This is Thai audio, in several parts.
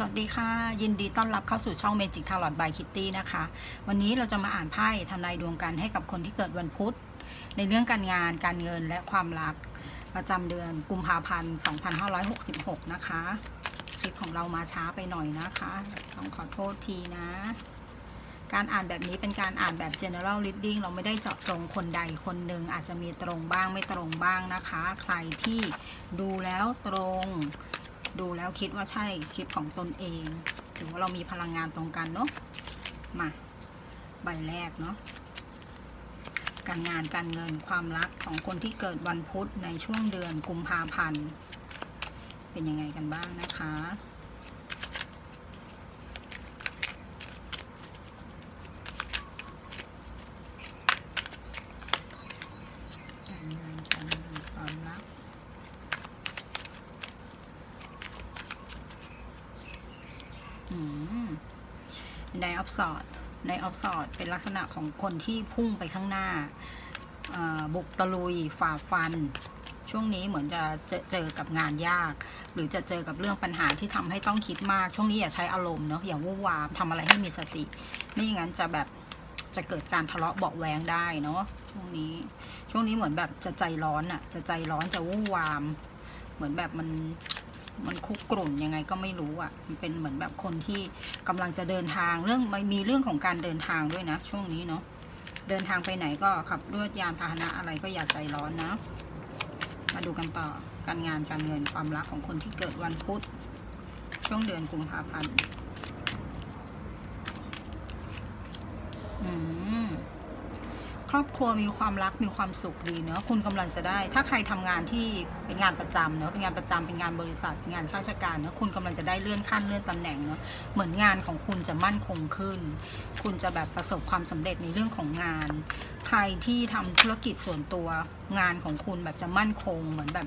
สวัสดีค่ะ ยินดีต้อนรับเข้าสู่ช่อง Magic Tarot by Kitty นะคะ วันนี้เราจะมาอ่านไพ่ทำนายดวงกันให้กับคนที่เกิดวันพุธ ในเรื่องการงานการเงินและความรักประจำเดือนกุมภาพันธ์ 2566 นะคะคลิปของเรามาช้าไปหน่อยนะคะ ต้องขอโทษทีนะ การอ่านแบบนี้เป็นการอ่านแบบ general reading เราไม่ได้เจาะจงคนใดคนหนึ่งอาจจะมีตรงบ้างไม่ตรงบ้างนะคะ ใครที่ดูแล้วตรง ดูแล้วคิดว่าใช่คลิปของตนเอง ถือว่าเรามีพลังงานตรงกันเนาะมาใบแรกเนาะการงานการเงินความรักของคนที่เกิดวันพุธในช่วงเดือนกุมภาพันธ์เป็นยังไงกันบ้างนะคะ การงานการเงินความรัก อืม ในออฟสอดในออฟสอดเป็นลักษณะของคนที่พุ่งไปข้างหน้า บุกตะลุยฝ่าฟัน ช่วงนี้เหมือนจะเจอเจอกับงานยาก หรือจะเจอกับเรื่องปัญหาที่ทำให้ต้องคิดมาก ช่วงนี้อย่าใช้อารมณ์เนาะอย่าวู่วามทำอะไรให้มีสติ ไม่อย่างนั้นจะแบบจะเกิดการทะเลาะเบาแวงได้เนาะช่วงนี้ ช่วงนี้เหมือนแบบจะใจร้อนอะจะใจร้อนจะวู่วาม เหมือนแบบมัน มันคุกกรุ่นยังไงก็ไม่รู้อะ มันเป็นเหมือนแบบคนที่กำลังจะเดินทางเรื่องมีเรื่องของการเดินทางด้วยนะ ช่วงนี้เนาะเดินทางไปไหนก็ขับด้วยยานพาหนะอะไรก็อย่าใจร้อนนะ มาดูกันต่อการงานการเงินความรักของคนที่เกิดวันพุธช่วงเดือนกุมภาพันธ์อืม ครอบครัวมีความรักมีความสุขดีเนอะคุณกำลังจะได้ ถ้าใครทำงานที่เป็นงานประจำเนอะเป็นงานประจำเป็นงานบริษัทเป็นงานข้าราชการเนอะคุณกำลังจะได้เลื่อนขั้นเลื่อนตำแหน่งเนอะเหมือนงานของคุณจะมั่นคงขึ้น คุณจะแบบประสบความสำเร็จในเรื่องของงาน ใครที่ทำธุรกิจส่วนตัวงานของคุณแบบจะมั่นคง เหมือนแบบ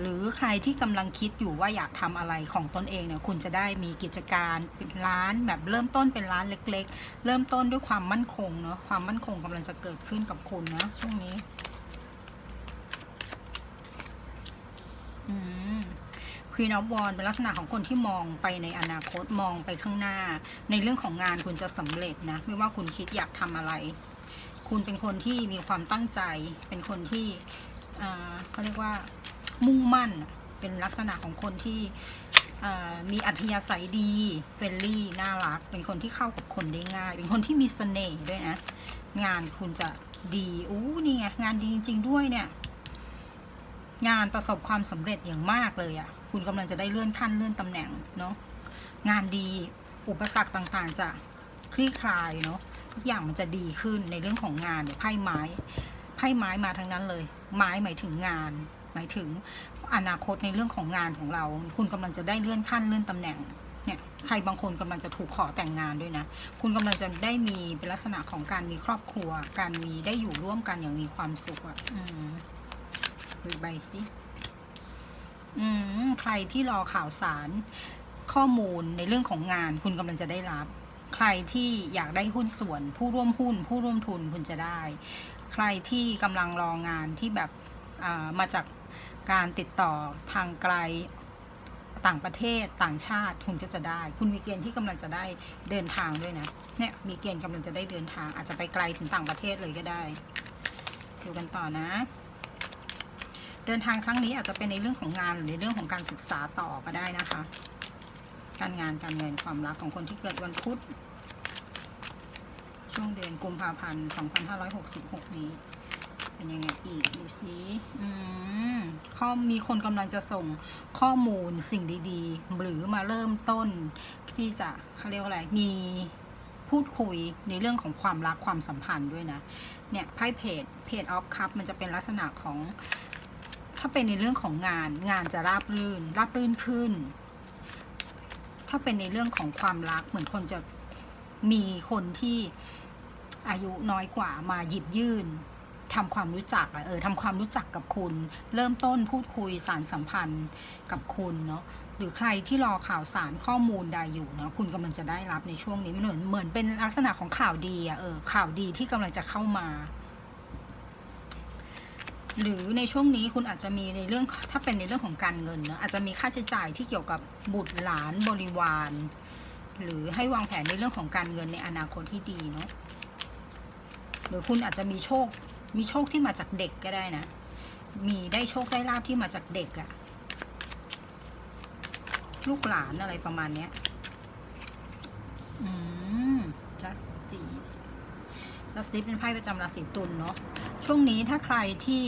หรือใครที่กำลังคิดอยู่ว่าอยากทำอะไรของตนเองเนี่ยคุณจะได้มีกิจการเป็นร้านแบบเริ่มต้นเป็นร้านเล็ก ๆ เริ่มต้นด้วยความมั่นคงเนาะความมั่นคงกำลังจะเกิดขึ้นกับคุณนะช่วงนี้อืม Queen of Wands เป็นลักษณะของคนที่มองไปในอนาคตมองไปข้างหน้า ในเรื่องของงานคุณจะสำเร็จนะ ไม่ว่าคุณคิดอยากทำอะไร คุณเป็นคนที่มีความตั้งใจ เป็นคนที่เขาเรียกว่า มุ่งมั่น เป็นลักษณะของคนที่มีอัธยาศัยดีเฟรนลี่น่ารัก เป็นคนที่เข้ากับคนได้ง่าย เป็นคนที่มีเสน่ห์ด้วยนะ งานคุณจะดีอู้นี่ไงงานดีจริง ๆ ด้วยเนี่ย งานประสบความสำเร็จอย่างมากเลยอะ่ะ คุณกำลังจะได้เลื่อนขั้นเลื่อนตำแหน่งเนาะงานดีอุปสรรคต่างๆ จะคลี่คลายเนาะทุกอย่างมันจะดีขึ้นในเรื่องของงานเนี่ยไพ่ไม้ไพ่ไม้มาทั้งนั้นเลย ไม้หมายถึงงาน หมายถึงอนาคตในเรื่องของงานของเรา คุณกำลังจะได้เลื่อนขั้นเลื่อนตำแหน่งเนี่ยใครบางคนกำลังจะถูกขอแต่งงานด้วยนะ คุณกำลังจะได้มีเป็นลักษณะของการมีครอบครัว การมีได้อยู่ร่วมกันอย่างมีความสุขอะ่ะอืมดูอีกใบสิอืมใครที่รอข่าวสารข้อมูลในเรื่องของงาน คุณกำลังจะได้รับ ใครที่อยากได้หุ้นส่วน ผู้ร่วมหุ้น ผู้ร่วมทุนคุณจะได้ ใครที่กำลังรองานที่แบบ มาจากการติดต่อทางไกลต่างประเทศต่างชาติคุณก็จะได้ คุณมีเกณฑ์ที่กำลังจะได้เดินทางด้วยนะเนี่ยมีเกณฑ์กำลังจะได้เดินทาง อาจจะไปไกลถึงต่างประเทศเลยก็ได้ดูกันต่อนะ เดินทางครั้งนี้อาจจะเป็นในเรื่องของงานหรือในเรื่องของการศึกษาต่อก็ได้นะคะ การงานการเงินความรักของคนที่เกิดวันพุธช่วงเดือนกุมภาพันธ์ 2566 นี้ เป็นยังไงอีกดูซิอืมข้อมีคนกำลังจะส่งข้อมูลสิ่งดีๆ หรือมาเริ่มต้นที่จะเขาเรียกว่าอะไรมีพูดคุยในเรื่องของความรักความสัมพันธ์ด้วยนะ เนี่ยไพ่เพจเพจออฟคัพมันจะเป็นลักษณะของ ถ้าเป็นในเรื่องของงานงานจะราบรื่น ราบรื่นขึ้น ถ้าเป็นในเรื่องของความรักเหมือนคนจะมีคนที่อายุน้อยกว่ามาหยิบยื่น ทำความรู้จักอะเออทำความรู้จักกับคุณ เริ่มต้นพูดคุยสารสัมพันธ์กับคุณเนาะหรือใครที่รอข่าวสารข้อมูลใดอยู่เนาะคุณกำลังจะได้รับในช่วงนี้มันเหมือนเหมือนเป็นลักษณะของข่าวดีอะเออข่าวดีที่กำลังจะเข้ามา หรือในช่วงนี้คุณอาจจะมีในเรื่องถ้าเป็นในเรื่องของการเงินเนอะอาจจะมีค่าใช้จ่ายที่เกี่ยวกับบุตรหลานบริวาร หรือให้วางแผนในเรื่องของการเงินในอนาคตที่ดีเนาะหรือคุณอาจจะมีโชค มีโชคที่มาจากเด็กก็ได้นะ มีได้โชคได้ลาบที่มาจากเด็กอะลูกหลานอะไรประมาณเนี้ย อืม justice justice เป็นไพ่ประจำราศีตุลเนาะ ช่วงนี้ถ้าใครที่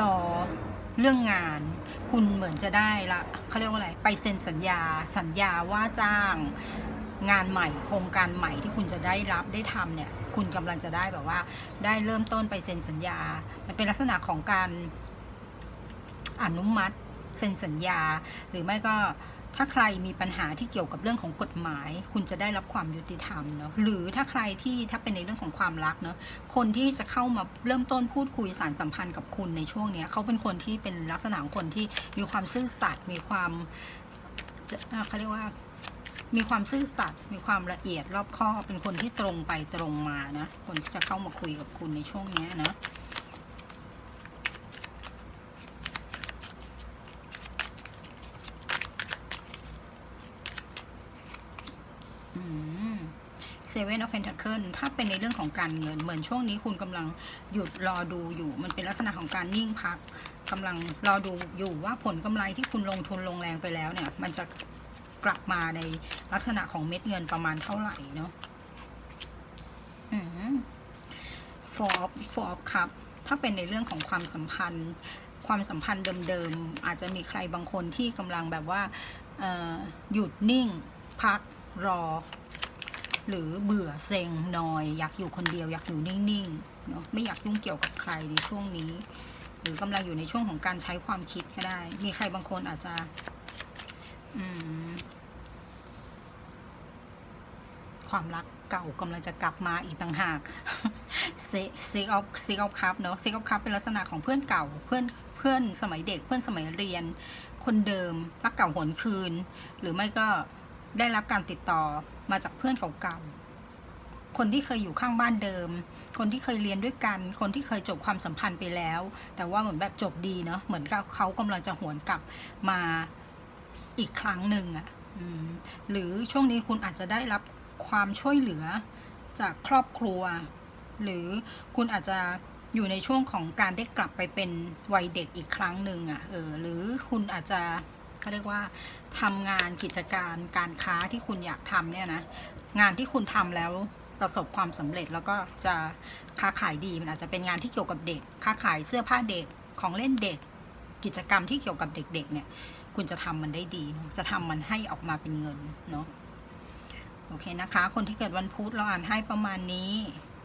รอเรื่องงาน คุณเหมือนจะได้ละเขาเรียกว่าอะไร ไปเซ็นสัญญา สัญญาว่าจ้าง งานใหม่ โครงการใหม่ที่คุณจะได้รับได้ทำเนี่ย คุณกำลังจะได้แบบว่า ได้เริ่มต้นไปเซ็นสัญญา มันเป็นลักษณะของการอนุมัติเซ็นสัญญา หรือไม่ก็ถ้าใครมีปัญหาที่เกี่ยวกับเรื่องของกฎหมาย คุณจะได้รับความยุติธรรมเนาะหรือถ้าใครที่ถ้าเป็นในเรื่องของความรักเนาะคนที่จะเข้ามาเริ่มต้นพูดคุยสารสัมพันธ์กับคุณในช่วงเนี้ยเขาเป็นคนที่เป็นลักษณะของคนที่มีความซื่อสัตย์มีความเขาเรียกว่า มีความซื่อสัตย์มีความละเอียดรอบคอบเป็นคนที่ตรงไปตรงมานะคนที่จะเข้ามาคุยกับคุณในช่วงนี้นะเซเว่นออฟเพนท c เคิลถ้าเป็นในเรื่องของการเงิน เหมือนช่วงนี้คุณกำลังหยุดรอดูอยู่ มันเป็นลักษณะของการนิ่งพักกำลังรอดูอยู่ว่าผลกำไรที่คุณลงทุนลงแรงไปแล้วเนี่ย มันจะ กลับมาในลักษณะของเม็ดเงินประมาณเท่าไหร่เนาะฟอร์ฟอร์ครับถ้าเป็นในเรื่องของความสัมพันธ์ ความสัมพันธ์เดิมๆ อาจจะมีใครบางคนที่กำลังแบบว่าหยุดนิ่ง พักรอ หรือเบื่อเซ็งนอย อยากอยู่คนเดียวอยากอยู่นิ่งๆเนาะไม่อยากยุ่งเกี่ยวกับใครในช่วงนี้ หรือกำลังอยู่ในช่วงของการใช้ความคิดก็ได้ มีใครบางคนอาจจะอืม ความรักเก่ากำลังจะกลับมาอีกต่างหากเซ็กออฟเซ็กออฟคัพเนาะเซ็กออฟคัพเป็นลักษณะของเพื่อนเก่าเพื่อนเพื่อนสมัยเด็กเพื่อนสมัยเรียน คนเดิมรักเก่าหวนคืน หรือไม่ก็ได้รับการติดต่อมาจากเพื่อนเก่าๆคนที่เคยอยู่ข้างบ้านเดิม คนที่เคยเรียนด้วยกัน คนที่เคยจบความสัมพันธ์ไปแล้ว แต่ว่าเหมือนแบบจบดีเนาะเหมือนกับเขากำลังจะหวนกลับมาอีกครั้งหนึ่งอะ่ะหรือช่วงนี้คุณอาจจะได้รับ ความช่วยเหลือจากครอบครัว หรือคุณอาจจะอยู่ในช่วงของการได้กลับไปเป็นวัยเด็กอีกครั้งหนึ่งอะ่ะเออหรือคุณอาจจะเขาเรียกว่าทำงานกิจการการค้าที่คุณอยากทำเนี่ยนะงานที่คุณทำแล้วประสบความสำเร็จแล้วก็จะค้าขายดีมันอาจจะเป็นงานที่เกี่ยวกับเด็ก ค้าขายเสื้อผ้าเด็กของเล่นเด็ก กิจกรรมที่เกี่ยวกับเด็กๆเนี่ย คุณจะทำมันได้ดี จะทำมันให้ออกมาเป็นเงินเนาะ โอเคนะคะ คนที่เกิดวันพุธเราอ่านให้ประมาณนี้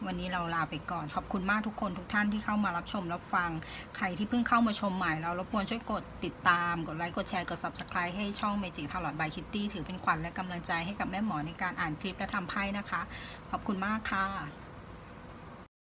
วันนี้เราลาไปก่อน ขอบคุณมากทุกคนทุกท่านที่เข้ามารับชมรับฟัง ใครที่เพิ่งเข้ามาชมใหม่เรารบกวนช่วยกดติดตาม กดไลค์ กดแชร์ กด subscribe ให้ช่อง Magic t a r o t by Kitty ถือเป็นขวัญและกำลังใจให้กับแม่หมอในการอ่านคลิปและทำไพ่นะคะ ขอบคุณมากค่ะ